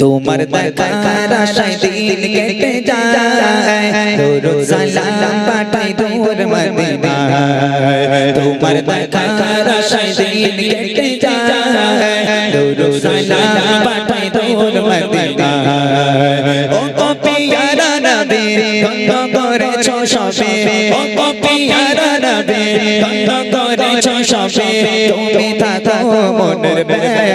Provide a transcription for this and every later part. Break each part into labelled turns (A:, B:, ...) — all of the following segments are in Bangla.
A: তোমার দেখার আশায় দিন কেটে যায়। দরুদ সালাম পাঠাই দূর মদিনায়। তোমার দেখার আশায় দিন কেটে যায়। দরুদ সালাম পাঠাই মনের ব্যাকুলতায়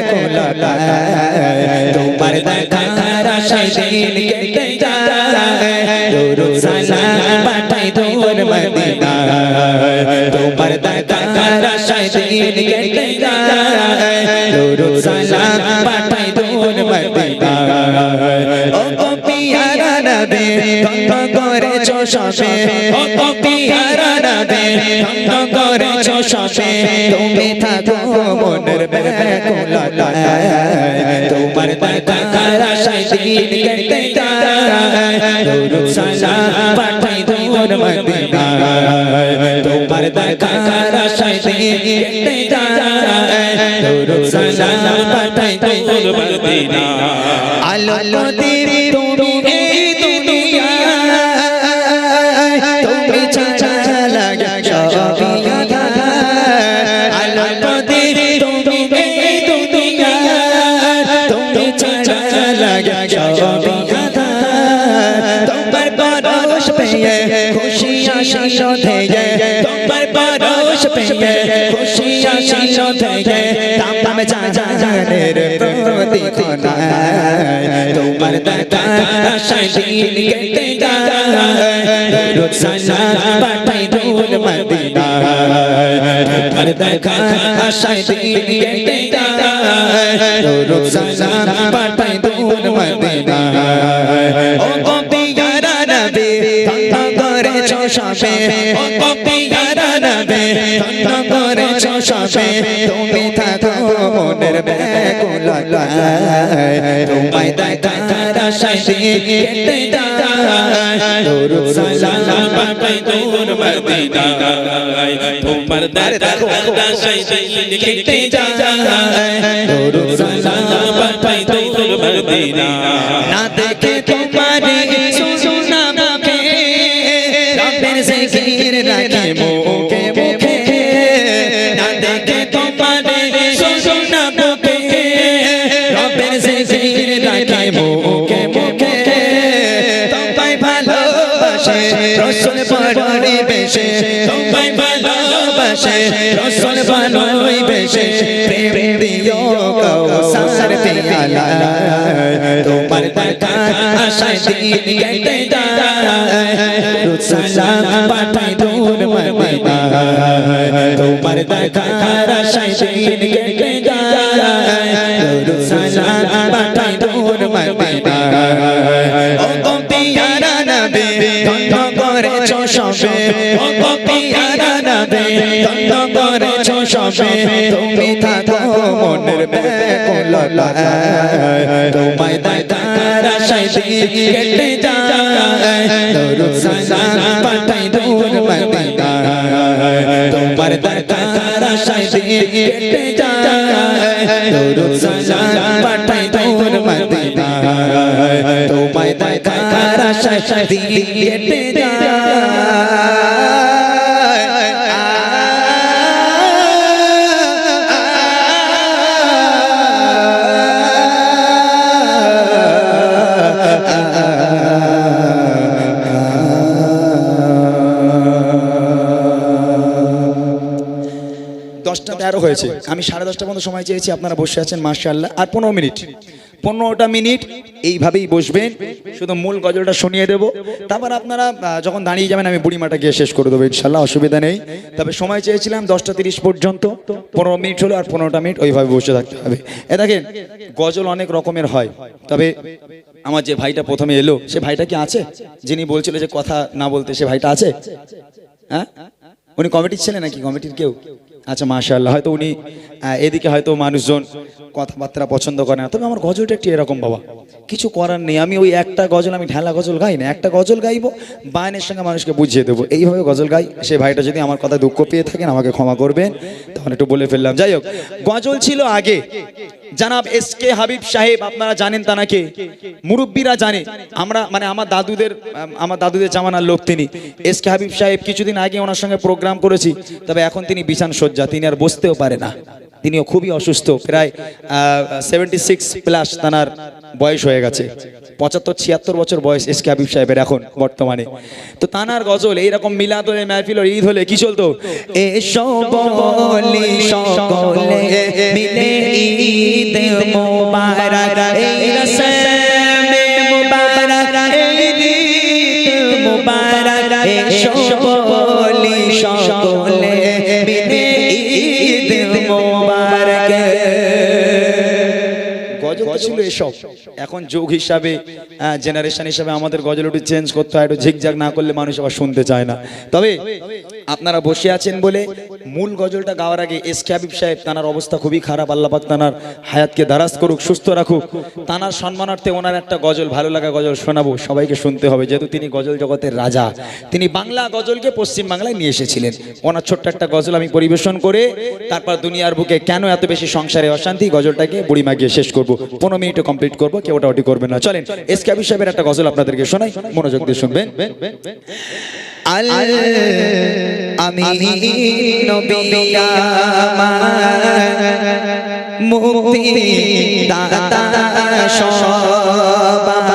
A: তোমার দেখার আশায় দিন কেটে যায়। দরুদ সালাম পাঠাই দূর মদিনায় তোমার দেখার আশায় দিন কেটে যায়। নবী গন্ধ সবে। ও কপিয়ারা নবী গন্ধ সবে। তুমি থাকো মনের ব্যাকুলতায়। তোমার দেখার আশায় দিন কেটে যায়। দরুদ সালাম পাঠাই দূর মদিনায়। তোমার দেখার আশায় কেটে যায়। দরুদ সালাম পাঠাই দূর মদিনায়। আলো তেরি পরশ পেয়ে খুশি আশিস থেকে তোমার পরশ পেয়ে খুশি আশিস থেকে তাম যা যা জানের প্রতি খোনায় তোমার দাদা আশায় দিন কেটে যায়। রোজ সালাম পাঠাই দূর মদিনায়। তোমার দেখা আশায় দিন কেটে যায়। রোজ সালাম পাঠাই সবে তুমি থাকো মনের ব্যাকুলতায়
B: তোমার দেখার আশায় কেটে যায়
A: ভালোবাসে রসুল বানোই বেশে, প্রেম দিও কৌসার পিয়ালা তোমার দেখা আশায় দিন কেটে যায় সালাম পাঠাই দূর কেটে সবে তুমি থাকো মনের ব্যাকুলতায়। তোমায় যায়। তোমার দেখার আশায় দিন কেটে যায়। দরুদ
C: দশটা হয়েছে। আমি সাড়ে দশটা পর্যন্ত সময় চেয়েছি, আপনারা বসে আছেন মার্শাল্লাহ আর পনেরো মিনিট। পনেরোটা মিনিট এইভাবেই বসবেন। শুধু মূল গজলটা শুনিয়ে দেবো। তারপর আপনারা যখন দাঁড়িয়ে যাবেন, আমি বুড়িমাটা গিয়ে শেষ করে দেবো ইনশাল্লাহ অসুবিধা নেই। তবে সময় চেয়েছিলাম দশটা তিরিশ পর্যন্ত। পনেরো মিনিট হলো আর পনেরোটা মিনিট ওইভাবে বসে থাকতে হবে। এ দেখেন, গজল অনেক রকমের হয়। তবে আমার যে ভাইটা প্রথমে এলো, সে ভাইটা কি আছে? যিনি বলছিল যে কথা না বলতে সে ভাইটা আছে? হ্যাঁ? উনি কমিটির ছিলেন নাকি? কমিটির কেউ? আচ্ছা মাশাআল্লাহ। হয়তো উনি এদিকে হয়তো মানুষজন কথাবার্তা পছন্দ করে না। তবে আমার গজলটা একটু এরকম, বাবা।
D: কিছু করার নেই। আমি ওই একটা গজল, আমি ঢেলা গজল গাই না। একটা গজল গাইবো, বায়নের সঙ্গে মানুষকে বুঝিয়ে দেবো। এইভাবে গজল গাই। সে ভাইটা যদি আমার কথা দুঃখ পেয়ে থাকেন, আমাকে ক্ষমা করবেন। তখন একটু বলে ফেললাম। যাই হোক, গজল ছিল আগে। জানাব এস কে হাবিব সাহেব, আপনারা জানেন তানাকে মুরব্বীরা জানে। আমরা মানে আমার দাদুদের আমার দাদুদের জামানার লোক তিনি। এস কে হাবিব সাহেব কিছুদিন আগে ওনার সঙ্গে প্রোগ্রাম করেছি, তবে এখন তিনি বিছান শয্যা তিনি আর বসতেও পারে না। তিনিও খুবই অসুস্থ, প্রায় সেভেন্টি সিক্স প্লাস তানার বয়স হয়ে গেছে। পঁচাত্তর, ছিয়াত্তর বছর বয়স এস কে হাবিব সাহেবের এখন বর্তমানে। তো তানার গজল, এইরকম মিলাদ হলে, মেহফিল ঈদ হলে কি চলতো?
A: মিলে
D: ছিল এসব। এখন যুগ হিসাবে জেনারেশন হিসাবে আমাদের গজল একটু চেঞ্জ করতে হয়, একটু ঝিকঝাক না করলে মানুষ আবার শুনতে চায় না। তবে আপনারা বসে আছেন বলে মূল গজলটা গাওয়ার আগে এস কে হাবিব সাহেব, তানার অবস্থা খুবই খারাপ আল্লাপাক তানার হায়াতকে দারাজ করুক, সুস্থ রাখুক। তানার সম্মানার্থে ওনার একটা গজল, ভালো লাগা গজল শোনাবো, সবাইকে শুনতে হবে, যেহেতু তিনি গজল জগতের রাজা। তিনি বাংলা গজলকে পশ্চিম বাংলায় নিয়ে এসেছিলেন। ওনার ছোট্ট একটা গজল আমি পরিবেশন করে, তারপর দুনিয়ার বুকে কেন এত বেশি সংসারে অশান্তি, গজলটাকে বুড়িমা গিয়ে শেষ করব। পনেরো মিনিটে কমপ্লিট করব, কেউ ওটা ওটি করবেন না। চলেন এস কে হাবিব সাহেবের একটা গজল আপনাদেরকে শোনাই, মনোযোগ দিয়ে শুনবেন।
A: মুক্তি দাদা সবার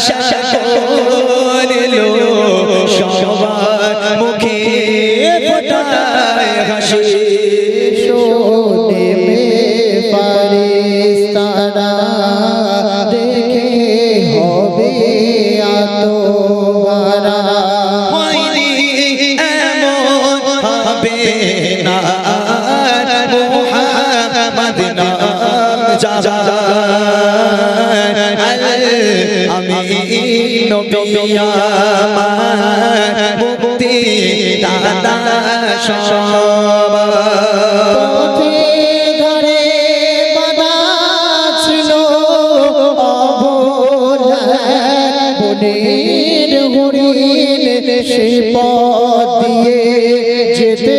A: মায়ার সাগর মুক্তি সবার
E: পথে ধারে বাধা ছিল বনের হরিণ সে পথ দিয়ে যেতে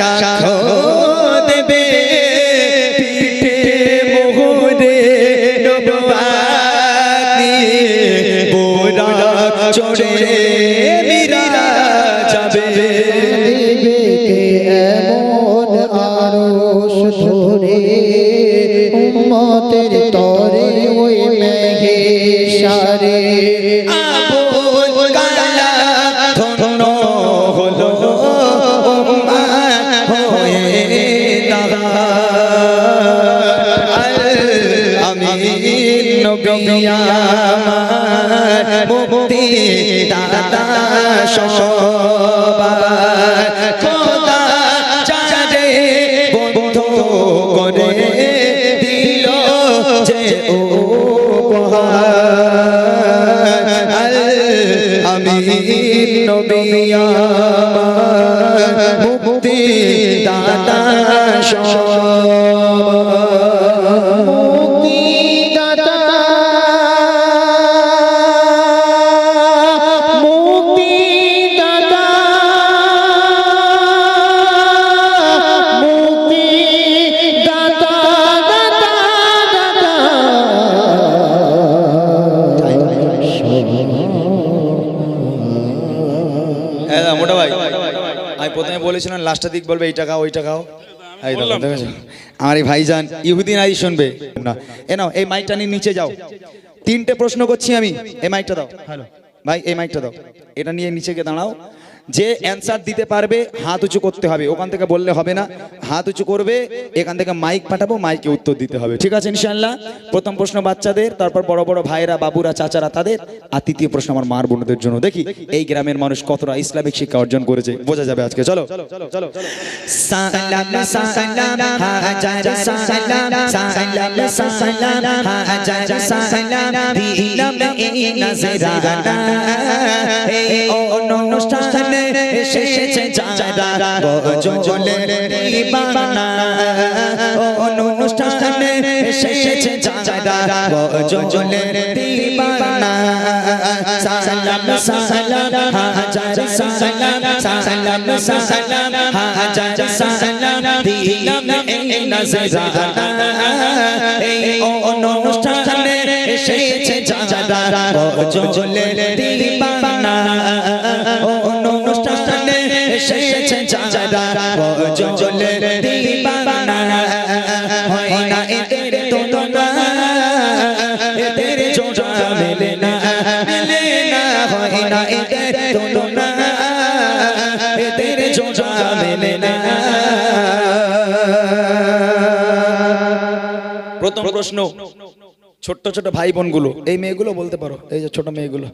E: সাক্ষ্য লাস্টের দিক বলবে এইটা টাকা ওই টাকাও এই আমার এই ভাইজান ইহুদিন আই শুনবে। না এ নাও এই মাইকটা নিয়ে নিচে যাও। তিনটে প্রশ্ন করছি আমি এই মাইকটা দাও। ভাই এই মাইকটা দাও। এটা নিয়ে নিচে গিয়ে দাঁড়াও। যে অ্যান্সার দিতে পারবে, হাত উঁচু করতে হবে। ওখান থেকে বললে হবে না। হাত উঁচু করবে, এখান থেকে মাইক পাঠাবো মাইকে উত্তর দিতে হবে। ঠিক আছে ইনশাল্লাহ প্রথম প্রশ্ন বাচ্চাদের, তারপর বড় বড় ভাইরা বাবুরা, চাচারা, তাদের। আর তৃতীয় প্রশ্ন আমার মার বোনদের জন্য। দেখি, এই গ্রামের মানুষ কতটা ইসলামিক শিক্ষা অর্জন করেছে। বোঝা যাবে আজকে। চলো।
A: এই অনুষ্ঠানে এসেছে যারা গজলে দিবানা অনুষ্ঠানে এসেছে যারা গজলে দিবানা সালাম সালাম, হাজার সালাম সালাম সালাম, হাজার সালাম, দিলাম এই নজরানা এই অনুষ্ঠানে এসেছে যারা গজলে দিবানা যারা গজলে দিবানা। না এদের তুলনা এদের না। মেলে না।
E: প্রথম প্রশ্ন ছোট্ট ছোট ভাই বোনগুলো এই মেয়েগুলো বলতে পারো, এই যে ছোট মেয়েগুলো,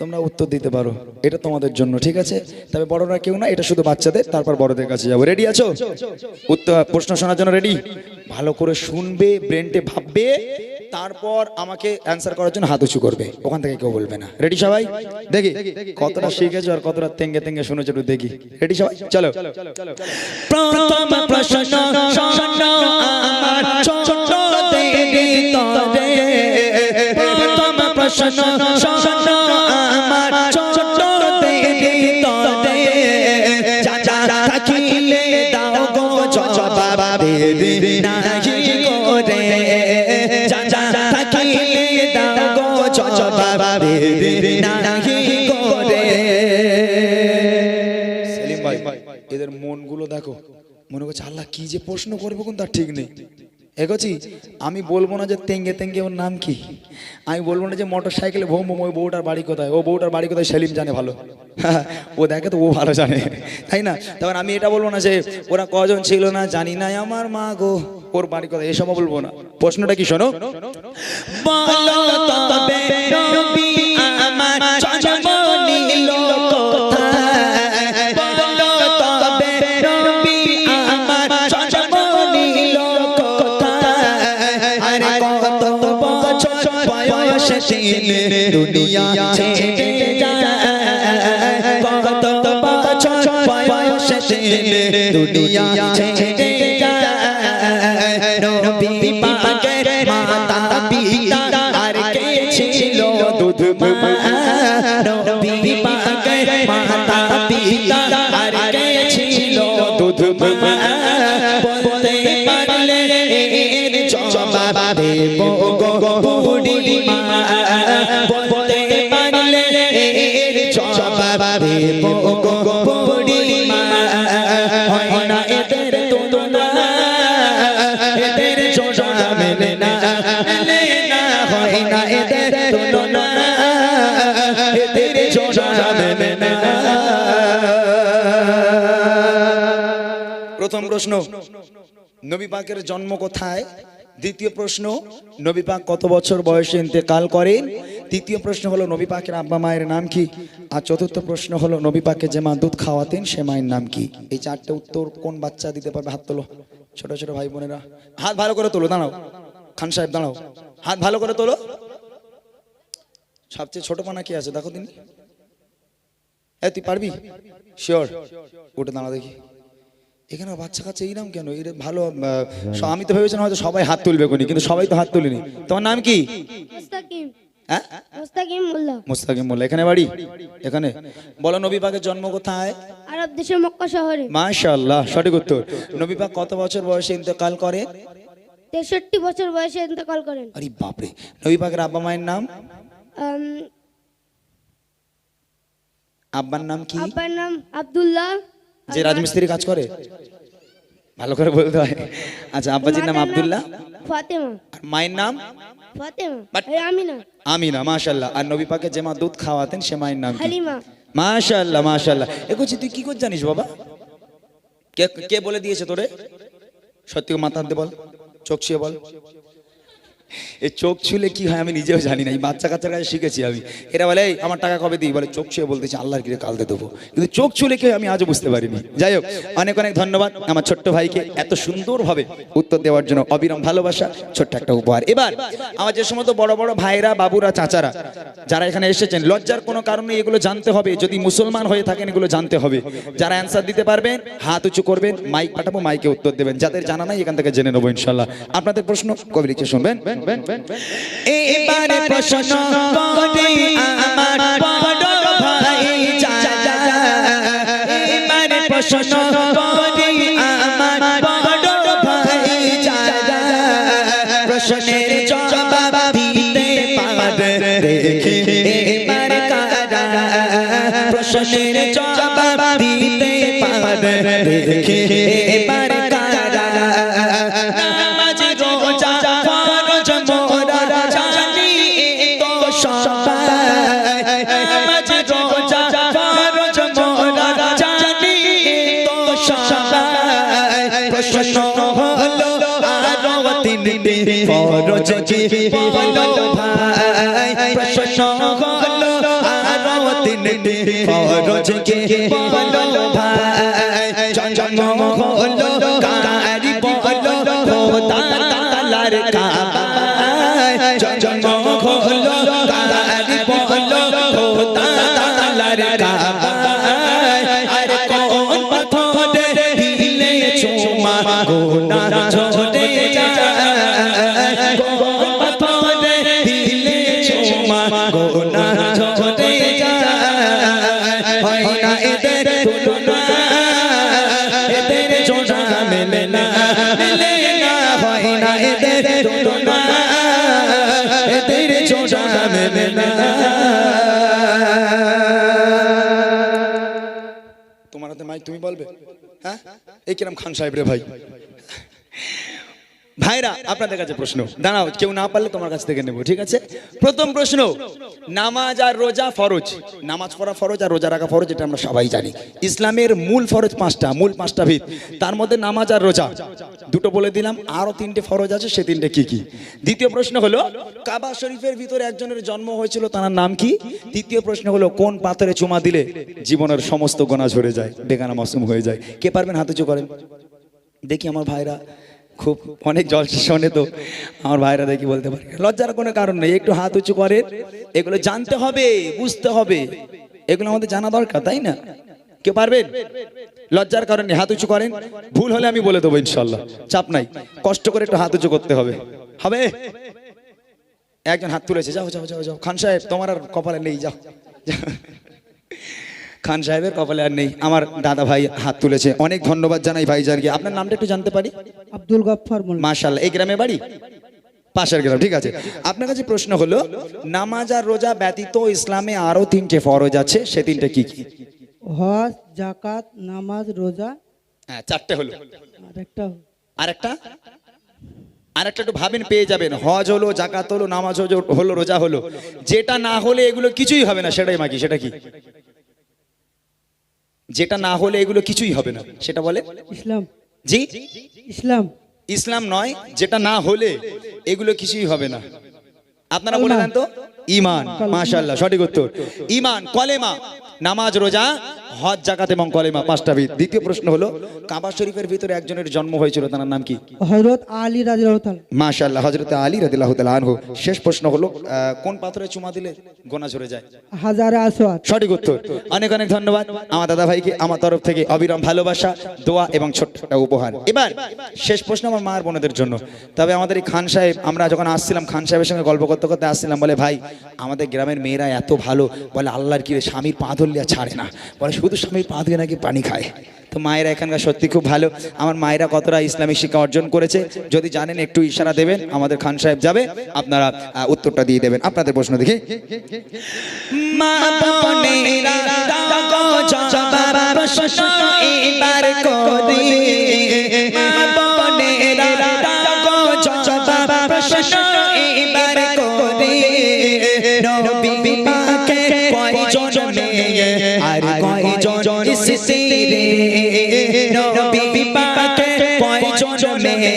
E: তোমরা উত্তর দিতে পারো, এটা তোমাদের জন্য, ঠিক আছে? তবে বড়রা কেউ না, এটা শুধু বাচ্চাদের, তারপর বড়দের কাছে যাব। রেডি আছো? উত্তর, প্রশ্ন শোনার জন্য রেডি ভালো করে শুনবে ব্রেনটে ভাববে, তারপর আমাকে অ্যান্সার করার জন্য হাত উঁচু করবে। ওখান থেকে কেউ বলবে না। রেডি সবাই? দেখি, কতটা শিখেছো আর কতটা তেঙ্গে তেঙ্গে শুনেছো একটু দেখি। রেডি সবাই? চলো।
A: প্রথম প্রশ্ন প্রশ্ন
E: এদের মনগুলো দেখো। মনে করছে, আল্লাহ কি যে প্রশ্ন করব কোন তার ঠিক নেই। এগোছি আমি বলব না যে তেঙ্গে তেঙ্গে ওর নাম কি। আমি বলব না যে মোটর সাইকেলে ভোম, ওই বউটার বাড়ি কোথায়? ও বউটার বাড়ি কোথায় সেলিম জানে ভালো। ও দেখে তো ও ভালো জানে। তাই না? তখন আমি এটা বলব না যে ওরা কজন ছিল না জানি না আমার মা গো। ওর বাড়ি কোথায়? এসব বলব না। প্রশ্নটা কি শোনো?
A: আমার বয়সে তিনি দুনিয়া ছেড়ে যায়। কত বছর বয়সে দুনিয়া ছেড়ে প্রথম প্রশ্ন, নবী পাকের জন্ম কোথায়? দ্বিতীয় প্রশ্ন, নবী পাক কত বছর বয়সে ইন্তেকাল করেন? তৃতীয় প্রশ্ন হলো, নবী পাকের আব্বা মায়ের নাম কি? আর চতুর্থ প্রশ্ন হলো, নবী পাকে যে মা দুধ খাওয়াতেন, সে মায়ের নাম কি? এই চারটে উত্তর কোন বাচ্চা দিতে পারবে? হাত তোলো। ছোট ছোট ভাই বোনেরা। হাত ভালো করে তোলো, দাঁড়াও। খান সাহেব, দাঁড়াও। হাত ভালো করে তোলো। সবচেয়ে ছোট পানা কি আছে? দেখো দিন এ তুই পারবি? শিওর উঠে দাঁড়া দেখি। এখানে বাচ্চা কাচ্চা এইরাম কেন? এর ভালো আমি তো ভেবেছিলাম হয়তো সবাই হাত তুলবে কোনি কিন্তু সবাই তো হাত তুলিনি। তোমার নাম কি?
F: মুস্তাকিম।
A: হ্যাঁ?
F: মোল্লা।
A: এখানে বাড়ি? এখানে? বলো নবী পাকের জন্ম কোথায়?
F: আরব দেশের মক্কা শহরে।
A: মাশাআল্লাহ সঠিক উত্তর। নবী পাক কত বছর বয়সে ইন্তেকাল করে?
F: তেষট্টি বছর বয়সে ইন্তেকাল করেন।
A: আরে বাপরে নবী পাকের আব্বা মায়ের নাম? আব্বার নাম কি?
F: আব্বার নাম আব্দুল্লাহ।
A: যে রাজমিস্ত্রি কাজ করে? ভালো করে বলতে হয়। আচ্ছা আব্বাজির নাম আব্দুল্লাহ?
F: ফাতেমা।
A: আর মায়ের নাম?
F: ফাতেমা। আমিনা।
A: আমিনা মাশাআল্লাহ। আর নবী পাকে যে মা দুধ খাওয়াতেন সে মায়ের নাম
F: হালিমা।
A: মাশাআল্লাহ মাশাআল্লাহ। এ করছি তুই কি করে জানিস বাবা? কে কে বলে দিয়েছে তোরে? সত্যি মাথা হাতে বল। চোখ বল। এই চোখ ছুলে কি হয় আমি নিজেও জানি না এই বাচ্চা কাচ্চার কাছে শিখেছি আমি। এরা বলে "এই, আমার টাকা কবে দিই? বলে চোখ ছুঁয়ে বলতেছি আল্লাহর কিরে কালকে দেবো। কিন্তু চোখ ছুলে কি আমি আজও বুঝতে পারিনি। যাই হোক অনেক অনেক ধন্যবাদ আমার ছোট্ট ভাইকে এত সুন্দরভাবে উত্তর দেওয়ার জন্য অবিরাম ভালোবাসা ছোট্ট একটা উপহার। এবার আমার যে সমস্ত বড় বড় ভাইরা বাবুরা চাচারা যারা এখানে এসেছেন লজ্জার কোনো কারণে এগুলো জানতে হবে। যদি মুসলমান হয়ে থাকেন এগুলো জানতে হবে। যারা অ্যান্সার দিতে পারবেন হাত উঁচু করবেন মাইক পাঠাবো মাইকে উত্তর দেবেন। যাদের জানা নাই এখান থেকে জেনে নেব ইনশাল্লাহ। আপনাদের প্রশ্ন কবি লিখে শুনবেন? এবারে প্রশ্ন করে আমার বড় ভাই চাচা। এবারে প্রশ্ন করে আমার বড় ভাই চাচা। প্রশ্নের জবাব দিতে পারে দেখে। এবার কারা? প্রশ্নের জবাব দিতে পারে দেখে। ফরজ কি বলো ভাই প্রশ্ন হলো আরও তিনটি ফরজ কি বলো ভাই জন্ম হলো কারি বলো খোদা তালার কাবায় জন্ম হলো কারি বলো খোদা তালার কাবায় আরে কোন পাথরে দিলে চুমা গোনা তোমার হাতে মাইক তুমি বলবে হ্যাঁ এই কিরম খান সাহেব রে ভাই ভাইরা, আপনাদের কাছে প্রশ্ন। দাঁড়াও, কেউ না পারলে তোমার কাছ থেকে নেব, ঠিক আছে? প্রথম প্রশ্ন, নামাজ আর রোজা ফরজ। নামাজ পড়া ফরজ আর রোজা রাখা ফরজ, এটা আমরা সবাই জানি। ইসলামের মূল ফরজ পাঁচটা, মূল পাঁচটা ভিত। তার মধ্যে নামাজ আর রোজা। দুটো বলে দিলাম, আরও তিনটে ফরজ আছে, সে তিনটে কি কি? দ্বিতীয় প্রশ্ন হলো, কাবা শরীফের ভিতরে একজনের জন্ম হয়েছিল, তার নাম কি? তৃতীয় প্রশ্ন হলো, কোন পাথরে চুমা দিলে জীবনের সমস্ত গোনা ঝরে যায়, বেগানা মাসুম হয়ে যায়? কে পারবেন হাতে উঁচু করেন? দেখি আমার ভাইরা খুব অনেক জল শোনে তো। আমার ভাইরা দেখি বলতে পারে। লজ্জার কোনো কারণ নেই, একটু হাত উঁচু করে এগুলো জানতে হবে, বুঝতে হবে। এগুলো আমাদের জানা দরকার, তাই না? কেউ পারবেন? লজ্জার কারণে হাত উঁচু করেন। ভুল হলে আমি বলে দেবো ইনশাল্লাহ চাপ নাই। কষ্ট করে একটু হাত উঁচু করতে হবে। হবে? একজন হাত তুলেছে। যাও যাও যাও যাও। খান সাহেব, তোমার আর কপালে নেই যাও যাও। খান সাহেবের কপালে আর নেই আমার দাদা ভাই হাত তুলেছে। অনেক ধন্যবাদ জানাই ভাই জানকে আপনার নামটা একটু জানতে পারি?
G: আব্দুল গফফার মোল্লা।
A: এই গ্রামে বাড়ি? পাশের গ্রাম ঠিক আছে। আপনার কাছে প্রশ্ন হলো নামাজ আর রোজা ব্যতীত ইসলামে আরও তিনটে ফরজ আছে সে তিনটে কি কি?
G: হজ জাকাত নামাজ রোজা।
A: হ্যাঁ চারটে হলো।
G: আর একটা
A: আর একটা আর একটা একটু ভাবেন পেয়ে যাবেন। হজ হলো জাকাত হলো নামাজ হলো- হলো রোজা হলো। যেটা না হলে এগুলো কিছুই হবে না সেটাই মাকি সেটা কি? যেটা না হলে এগুলো কিছুই হবে না। সেটা বলে?
G: ইসলাম।
A: জি?
G: ইসলাম।
A: ইসলাম নয় যেটা না হলে এগুলো কিছুই হবে না। আপনারা বলে দেন তো? ইমান মাশাল্লাহ সঠিক উত্তর। ইমান কলেমা। নামাজ রোজা হজ জাকাত এবং কলেমা। পাঁচটা বিদ দ্বিতীয় প্রশ্ন হলো কাবা শরীফের ভিতরে একজনের জন্ম হয়েছিল তার নাম কি?
G: হজরত আলী রাজিয়াল্লাহু তাআলা।
A: মাশাল্লাহ হজরত আলী রাদিল্লাহু তাআলা আনহু। শেষ প্রশ্ন হলো কোন পাথরে চুমা দিলে গোনা ঝরে যায়?
G: হাজারে আসওয়াদ
A: সঠিক উত্তর। অনেক অনেক ধন্যবাদ। আমার দাদা ভাইকে আমার তরফ থেকে অবিরাম ভালোবাসা দোয়া এবং ছোট্ট একটা উপহার। এবার শেষ প্রশ্ন আমার মার বোনদের জন্য। তবে আমাদের এই খান সাহেব আমরা যখন আসছিলাম খান সাহেবের সঙ্গে গল্প করতে করতে আসছিলাম বলে ভাই আমাদের গ্রামের মেয়েরা এত ভালো। বলে আল্লাহর কি স্বামীর পা ধরলে আর ছাড়ে না। বলে, শুধু স্বামীর পা ধুয়ে নাকি পানি খায়? তো মায়েরা এখানকার সত্যি খুব ভালো। আমার মায়েরা কতটা ইসলামিক শিক্ষা অর্জন করেছে, যদি জানেন, একটু ইশারা দেবেন, আমাদের খান সাহেব যাবে, আপনারা উত্তরটা দিয়ে দেবেন। আপনাদের প্রশ্ন দেখি।
H: মা বোনেরা, দাগো জবাব প্রশ্ন কয়জন স্ত্রী নবী পাকে কয়জন মেয়ে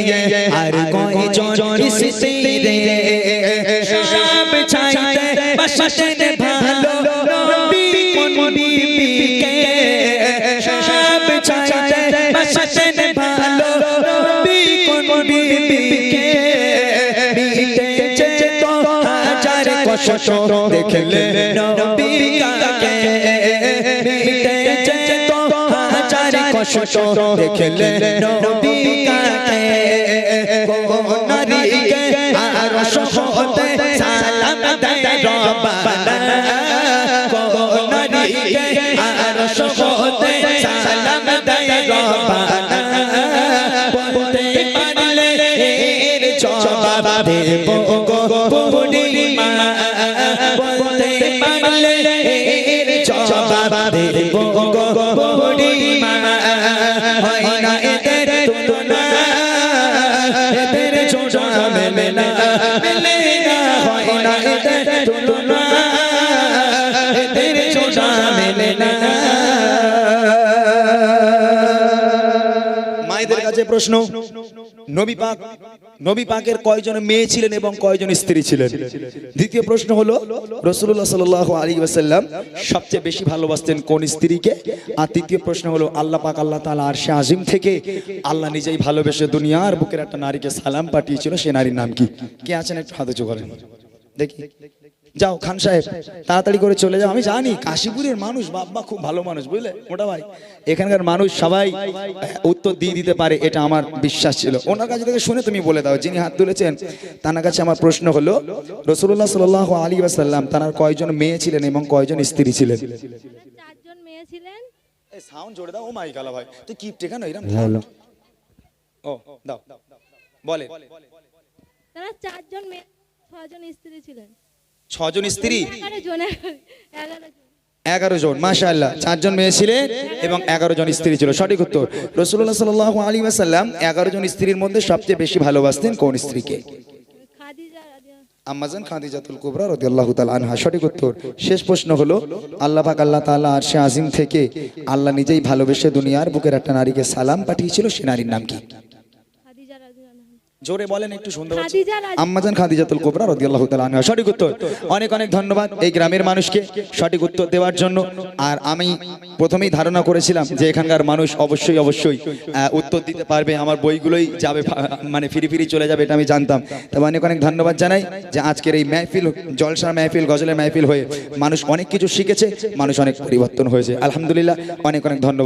H: আর কয়জন স্ত্রী সব চাইতে বাসতে ভালো নবী কোন বিবিকে সব চাইতে বাসতে ভালো নবী কোন বিবিকে মিটেছে তো হাজার কষ্ট দেখলে নবী কষ্ট দেখলে নবী কাকে কোন নারীকে আর সহতে সালাম দেয় রব্বানা? কোন নারীকে আর সহতে সালাম দেয় রব্বানা? বলতে পারলে এর জবাব দেব।
A: প্রশ্ন। নবী পাক, নবী পাকের কয়জন মেয়ে ছিলেন এবং কয়জন স্ত্রী ছিলেন? দ্বিতীয় প্রশ্ন হলো রসুল্লাহ সাল আলী ওয়াসাল্লাম সবচেয়ে বেশি ভালোবাসতেন কোন স্ত্রীকে? আর তৃতীয় প্রশ্ন হলো, আল্লাহ পাক আল্লাহ তালা আর সে আজিম থেকে আল্লাহ নিজেই ভালোবেসে দুনিয়ার বুকের একটা নারীকে সালাম পাঠিয়েছিল, সে নারীর নাম কি? কে আছেন একটু হাতে করেন। দেখি। যাও খান সাহেব তাড়াতাড়ি করে চলে যাও। আমি জানি কাশীপুরের মানুষ বাবা খুব ভালো মানুষ বুঝলে মোটা ভাই? এখানকার মানুষ সবাই উত্তর দিয়ে দিতে পারে এটা আমার বিশ্বাস ছিল। ওনার কাছে থেকে শুনে তুমি বলে দাও যিনি হাত তুলেছেন তার কাছে আমার প্রশ্ন হলো রসুল্লাহ সাল আলী আসাল্লাম তার কয়জন মেয়ে ছিলেন এবং কয়জন স্ত্রী ছিলেন?
F: চারজন মেয়ে ছিলেন।
A: সাউন্ড জোরে দাও ও মাই কালা ভাই। তুই কি এরকম ও দাও। বলে।
F: তারা চারজন মেয়ে ছজন স্ত্রী ছিলেন।
A: ছজন স্ত্রী?
F: এগারো জন।
A: আল্লাহ চারজন মেয়ে ছিলেন এবং এগারো জন স্ত্রী ছিল। সঠিক উত্তর রসুল্লাহ সাল আলী আসাল্লাম এগারো জন স্ত্রীর মধ্যে সবচেয়ে বেশি ভালোবাসতেন কোন স্ত্রীকে?
F: খাদিজা রাদিয়া-
A: আম্মাজান খাদিজাতুল কুবরা রাদিয়াল্লাহু তাআলা আনহা। সঠিক উত্তর। শেষ প্রশ্ন হলো আল্লাহ পাক আল্লাহ তাআলা আরশে আজিম থেকে আল্লাহ নিজেই ভালোবেসে দুনিয়ার বুকের একটা নারীকে সালাম পাঠিয়েছিল সে নারীর নাম কি। জোরে বলেন একটু শুনতে পাচ্ছি আম্মাজান খাদিজাতুল কুবরা রাদিয়াল্লাহু তাআলা আনহা। সঠিক উত্তর। অনেক অনেক ধন্যবাদ এই গ্রামের মানুষকে সঠিক উত্তর দেওয়ার জন্য। আর আমি প্রথমেই ধারণা করেছিলাম যে এখানকার মানুষ অবশ্যই অবশ্যই আহ, উত্তর দিতে পারবে। আমার বইগুলোই যাবে মানে ফিরি ফিরি চলে যাবে এটা আমি জানতাম। তবে অনেক অনেক ধন্যবাদ জানাই যে আজকের এই মেহফিল জলসার মেহফিল গজলের মেহফিল হয়ে মানুষ অনেক কিছু শিখেছে মানুষ অনেক পরিবর্তন হয়েছে। আলহামদুলিল্লাহ অনেক অনেক ধন্যবাদ।